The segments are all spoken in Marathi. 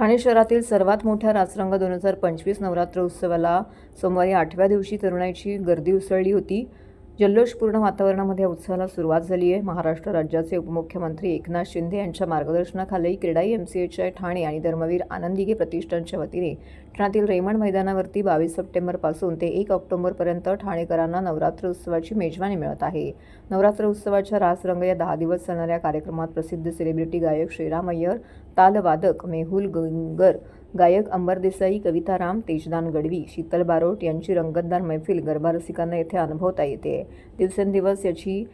ठाणे शहरातील सर्वात मोठ्या रासरंग दोन हजार पंचवीस नवरात्र उत्सवाला सोमवारी आठव्या दिवशी तरुणाईची गर्दी उसळली होती. जल्लोषपूर्ण वातावरणामध्ये या उत्सवाला सुरुवात झाली आहे. महाराष्ट्र राज्याचे उपमुख्यमंत्री एकनाथ शिंदे यांच्या मार्गदर्शनाखाली CREDAI M C H Thane आणि धर्मवीर आनंदीगे प्रतिष्ठानच्या वतीने ठाण्यातील रेमंड मैदानावरती बावीस सप्टेंबरपासून ते एक ऑक्टोबरपर्यंत ठाणेकरांना नवरात्र उत्सवाची मेजवानी मिळत आहे. नवरात्र उत्सवाच्या रासरंग या दहा दिवस चालणाऱ्या कार्यक्रमात प्रसिद्ध सेलिब्रिटी गायक श्रीराम अय्यर तालवादक मेहुल गंगर गायक अंबर देसाई कविता राम तेजदान गडवी शीतल बारोट यांची रंगतदार मैफिल गरबा रसिकांना येथे अनुभवता येते. दिवसेंदिवस याची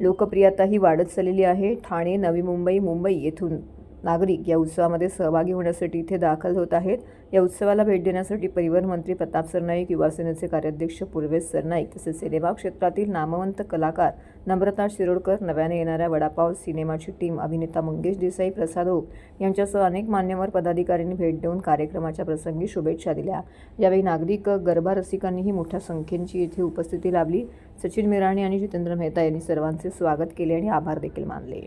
लोकप्रियताही वाढत चाललेली आहे. ठाणे नवी मुंबई मुंबई येथून नागरिक या उत्सवामध्ये सहभागी होण्यासाठी इथे दाखल होत आहेत. या उत्सवाला भेट देण्यासाठी परिवहन मंत्री प्रताप सरनाईक युवासेनेचे कार्याध्यक्ष पूर्वेश सरनाईक तसेच सिनेमा क्षेत्रातील नामवंत कलाकार नम्रता शिरोडकर नव्याने येणाऱ्या वडापाव सिनेमाची टीम अभिनेता मंगेश देसाई प्रसाद ओक यांच्यासह अनेक मान्यवर पदाधिकाऱ्यांनी भेट देऊन कार्यक्रमाच्या प्रसंगी शुभेच्छा दिल्या. यावेळी नागरिक गरबा रसिकांनीही मोठ्या संख्येची येथे उपस्थिती लाभली. सचिन मिराणी आणि जितेंद्र मेहता यांनी सर्वांचे स्वागत केले आणि आभार देखील मानले.